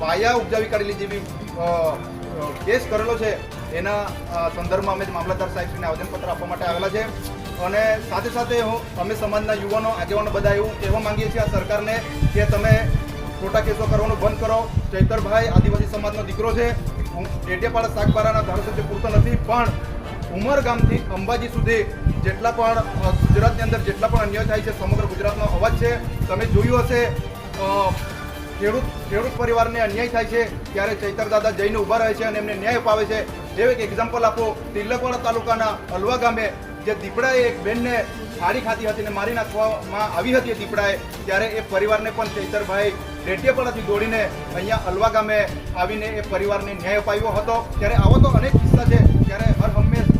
પાયા ઉપજાવી કાઢેલી જેવી કેસ કરેલો છે, એના સંદર્ભમાં અમે મામલતદાર સાહેબને આવેદનપત્ર આપવા માટે આવેલા છે. અને સાથે સાથે હું, અમે સમાજના યુવાનો, આગેવાનો બધા એવું કહેવા માંગીએ છીએ આ સરકારને કે તમે ખોટા કેસો કરવાનું બંધ કરો. ચૈતરભાઈ આદિવાસી સમાજનો દીકરો છે. હું, ડેડિયાપાડા શાકબારાના ધારાસભ્ય પૂરતો નથી, પણ ઉમરગામથી અંબાજી સુધી જેટલા પણ ગુજરાતની અંદર જેટલા પણ અન્યાય થાય છે, સમગ્ર ગુજરાતનો અવાજ છે. તમે જોયું હશે ખેડૂત ખેડૂત પરિવારને અન્યાય થાય છે ત્યારે ચૈતર દાદા જઈને ઊભા રહે છે અને એમને ન્યાય અપાવે છે. જેવું એક એક્ઝામ્પલ આપો, તિલકવાડા તાલુકાના અલવા ગામે જે દીપડાએ એક બેનને ફાડી ખાધી હતી અને મારી નાખવામાં આવી હતી દીપડાએ, ત્યારે એ પરિવારને પણ ચૈતરભાઈ રેટિયાપાડાથી દોડીને અહીંયા અલવા ગામે આવીને એ પરિવારને ન્યાય અપાવ્યો હતો. ત્યારે આવો તો અનેક કિસ્સા છે, ત્યારે હર હંમેશ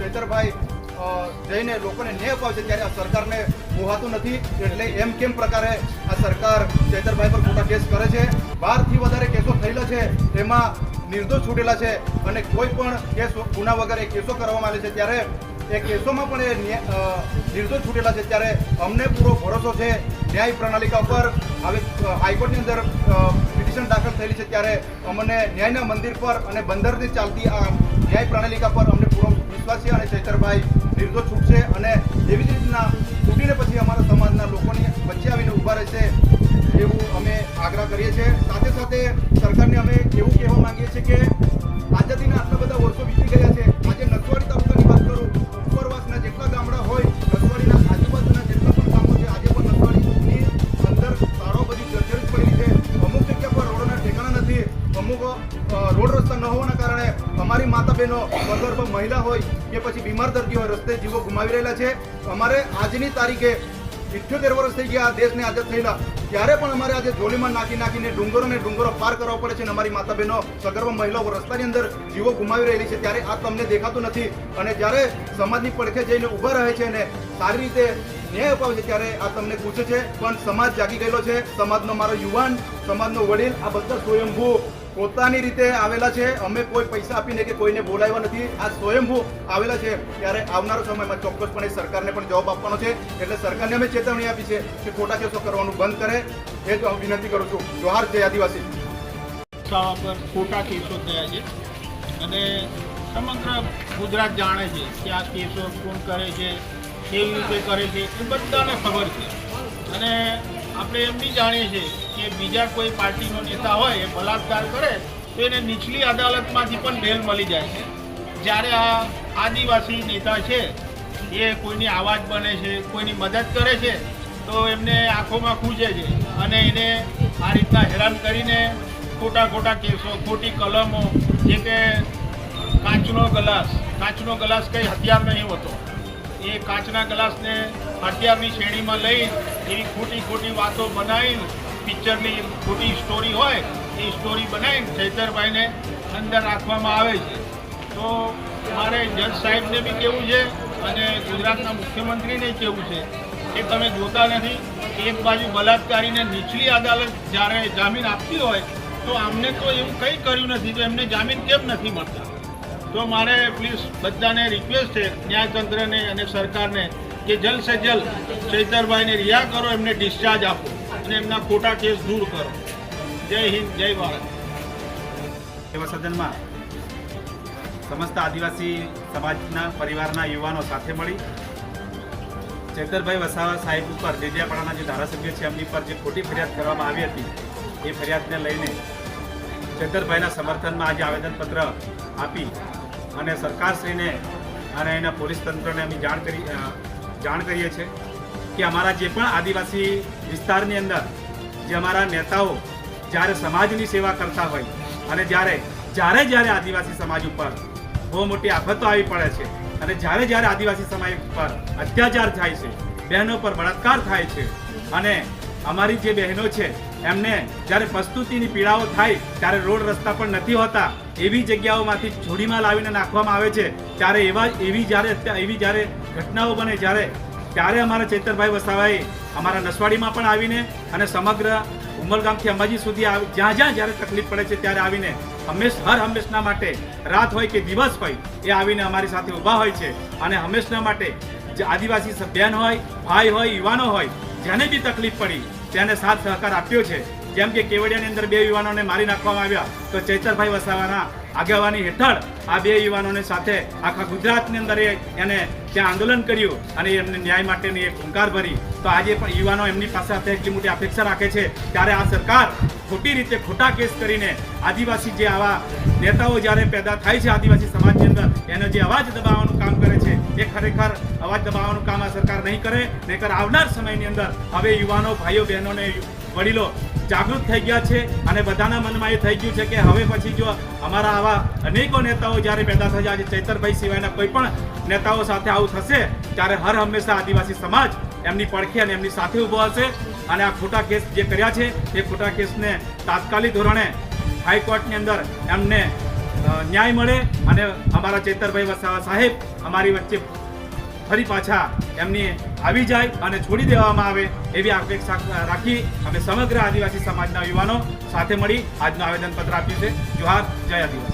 ચૈતરભાઈ જઈને લોકોને ન્યાય અપાવશે ત્યારે આ સરકારને મોહાતું નથી. એટલે એમ કેમ પ્રકારે આ સરકાર ચેતરભાઈ પર મોટા કેસ કરે છે? બારથી વધારે કેસો થયેલા છે. એમાં નિર્દોષ છૂટેલા છે. અને કોઈ પણ કેસ, ગુના વગર એ કેસો કરવામાં આવે છે ત્યારે એ કેસોમાં પણ એ નિર્દોષ છૂટેલા છે. ત્યારે અમને પૂરો ભરોસો છે. ન્યાય પ્રણાલિકા ઉપર હવે હાઈકોર્ટની અંદર પિટિશન દાખલ થયેલી છે ત્યારે અમને ન્યાયના મંદિર પર અને બંદરથી ચાલતી આ ન્યાય પ્રણાલિકા પર અમને પૂરો વિશ્વાસ છે. અને ચૈતરભાઈ નિર્દોષ છૂટશે અને એવી જ રીતના છૂટીને પછી અમારા સમાજના લોકોની વચ્ચે આવીને ઊભા રહેશે એવું અમે આગ્રહ કરીએ છીએ. સાથે સાથે સરકારને અમે એવું કહેવા માંગીએ છીએ કે આઝાદીના આટલા બધા વર્ષો વીતી ગયા છે. આજે નસવાડી તાલુકાની વાત કરું, ઉપરવાસના જેટલા ગામડા હોય, નસવાડીના આજુબાજુના જેટલા પણ ગામો છે, આજે પણ નસવાડીની અંદર શાળાઓ બધી જર્જરિત પડેલી છે. અમુક જગ્યા પર રોડોના ઠેકાણા નથી, અમુક રોડ રસ્તા ન હોવાના કારણે અમારી માતા બહેનો સગર્ભ મહિલા હોય પછી બીમાર દર્દીઓ રસ્તે જીવો ગુમાવી રહેલા છે. અમારે આજની તારીખે ઇઠ્યોતેર વર્ષ થઈ ગયા દેશને આઝાદ થયેલા. ત્યારે પણ અમારે આજે જોલીમાં નાખી નાખીને ડુંગરો ને ડુંગરો પાર કરવા પડે છે અને અમારી માતા બહેનો સગર્ભ મહિલાઓ રસ્તાની અંદર જીવો ગુમાવી રહેલી છે. ત્યારે આ તમને દેખાતું નથી. અને જ્યારે સમાજની પડખે જઈને ઊભા રહે છે અને સારી રીતે ન્યાય અપાવે છે ત્યારે આ તમને પૂછે છે, પણ સમાજ જાગી ગયેલો છે? સમાજનો મારો યુવાન, સમાજનો વડીલ, આ બધા સ્વયંભૂ પોતાની રીતે આવેલા છે. અમે કોઈ પૈસા આપીને કે કોઈને બોલાવ્યા નથી. આ સ્વયંભૂ આવેલા છે. ત્યારે આવનારા સમયમાં ચોક્કસપણે સરકારને પણ જવાબ આપવાનો છે. એટલે સરકારને અમે ચેતવણી આપી છે કે ખોટા કેસો કરવાનું બંધ કરે. એ જ હું વિનંતી કરું છું. જોહાર જય આદિવાસી. પર ખોટા કેસો થયા છે. અને સમગ્ર ગુજરાત જાણે છે કે આ કેસો કોણ કરે છે, કેવી રીતે કરે છે એ બધાને ખબર છે. અને આપણે એમ બી જાણીએ છીએ કે બીજા કોઈ પાર્ટીનો નેતા હોય, એ બલાત્કાર કરે, તો એને નીચલી અદાલતમાંથી પણ બેલ મળી જાય છે. જ્યારે આ આદિવાસી નેતા છે, એ કોઈની આવાજ બને છે, કોઈની મદદ કરે છે, તો એમને આંખોમાં ખૂંચે છે. અને એને આ રીતના હેરાન કરીને ખોટા ખોટા કેસો, ખોટી કલમો, જે કે કાચનો ગ્લાસ કાચનો ગ્લાસ કંઈ હથિયાર નહીં હોતો. એ કાચના ગ્લાસને હથિયારની શ્રેણીમાં લઈ એવી ખોટી ખોટી વાતો બનાવીને પિક્ચરની ખોટી સ્ટોરી હોય, એ સ્ટોરી બનાવીને ચૈતરભાઈને અંદર રાખવામાં આવે છે. તો મારે જજ સાહેબને બી કેવું છે અને ગુજરાતના મુખ્યમંત્રીને કેવું છે કે તમે જોતા નથી. એક બાજુ બલાત્કારીને નીચલી અદાલત જ્યારે જામીન આપતી હોય, તો આમને તો એવું કંઈ કર્યું નથી તો એમને જામીન કેમ નથી મળતા? તો મારે પ્લીઝ બધાને રિક્વેસ્ટ છે ન્યાયતંત્રને અને સરકારને કે જલ્દ સે જલ્દ ચૈતરભાઈને રિયા કરો, એમને ડિસ્ચાર્જ આપો અને એમના ખોટા કેસ દૂર કરો. જય હિન્દ, જય ભારત. એવા સદનમાં સમસ્ત આદિવાસી સમાજના, પરિવારના યુવાનો સાથે મળી ચેતરભાઈ વસાવા સાહેબ ઉપર ડેડિયાપાડાના જે ધારાસભ્ય છે, એમની પર જે ખોટી ફરિયાદ કરવામાં આવી હતી, એ ફરિયાદને લઈને ચેતરભાઈના સમર્થનમાં આજે આવેદનપત્ર આપી અને સરકારશ્રીને અને એના પોલીસ તંત્રને અમે જાણ કરી જાણ કરીએ છીએ કે અમારા જે પણ આદિવાસી વિસ્તારની અંદર જે અમારા નેતાઓ જ્યારે સમાજની સેવા કરતા હોય અને જ્યારે જ્યારે જ્યારે આદિવાસી સમાજ ઉપર બહુ મોટી આફતો આવી પડે છે અને જ્યારે જ્યારે આદિવાસી સમાજ પર અત્યાચાર થાય છે, બહેનો પર બળાત્કાર થાય છે અને અમારી જે બહેનો છે એમને જ્યારે પ્રસ્તુતિની પીડાઓ થાય ત્યારે રોડ રસ્તા પણ નથી હોતા, એવી જગ્યાઓમાંથી જોડીમાં લાવીને નાખવામાં આવે છે, ત્યારે એવા, એવી જ્યારે એવી જ્યારે ઘટનાઓ બને જ્યારે, ત્યારે અમારા ચેતરભાઈ વસાવાએ અમારા નસવાડીમાં પણ આવીને અને સમગ્ર ઉમરગામથી અંબાજી સુધી જ્યાં જ્યાં જ્યારે તકલીફ પડે છે ત્યારે આવીને હંમેશ, હર હંમેશના માટે રાત હોય કે દિવસ હોય, એ આવીને અમારી સાથે ઊભા હોય છે. અને હંમેશના માટે આદિવાસી બહેન હોય, ભાઈ હોય, યુવાનો હોય, જેને બી તકલીફ પડી, તેને સાથ સહકાર આપ્યો છે. જેમ કે કેવડિયાની અંદર બે યુવાનોને મારી નાખવામાં આવ્યા, તો ચૈતરભાઈ વસાવાના આગેવાની હેઠળ આ બે યુવાનોની સાથે આખા ગુજરાતની અંદર એને ત્યાં આંદોલન કર્યું અને એમને ન્યાય માટેની એક હુંકાર ભરી. તો આજે પણ યુવાનો એમની પાસે એટલી મોટી અપેક્ષા રાખે છે. ત્યારે આ સરકાર ખોટી રીતે ખોટા કેસ કરીને આદિવાસી જે આવા નેતાઓ જ્યારે પેદા થાય છે આદિવાસી સમાજની અંદર, એનો જે અવાજ દબાવવાનું કામ કરે છે, એ ખરેખર અવાજ દબાવવાનું કામ આ સરકાર નહીં કરે. નહીંતર આવનાર સમયની અંદર હવે યુવાનો, ભાઈઓ, બહેનોને વડીલો જાગૃત થઈ ગયા છે અને બધાના મનમાં એ થઈ ગયું છે કે હવે પછી જો અમારા આવા અનેકો નેતાઓ જ્યારે પેદા થયા છે ચૈતરભાઈ સિવાયના કોઈ પણ નેતાઓ સાથે આવું થશે, ત્યારે હર હંમેશા આદિવાસી સમાજ એમની પડખે અને એમની સાથે ઊભો હશે. અને આ ખોટા કેસ જે કર્યા છે એ ખોટા કેસને તાત્કાલિક ધોરણે હાઈકોર્ટની અંદર એમને ન્યાય મળે અને અમારા ચેતરભાઈ વસાવા સાહેબ અમારી વચ્ચે ફરી પાછા એમની આવી જાય અને છોડી દેવામાં આવે એવી અપેક્ષા રાખી અમે સમગ્ર આદિવાસી સમાજના યુવાનો સાથે મળી આજનું આવેદનપત્ર આપ્યું છે. જોહાર, જય આદિવાસી.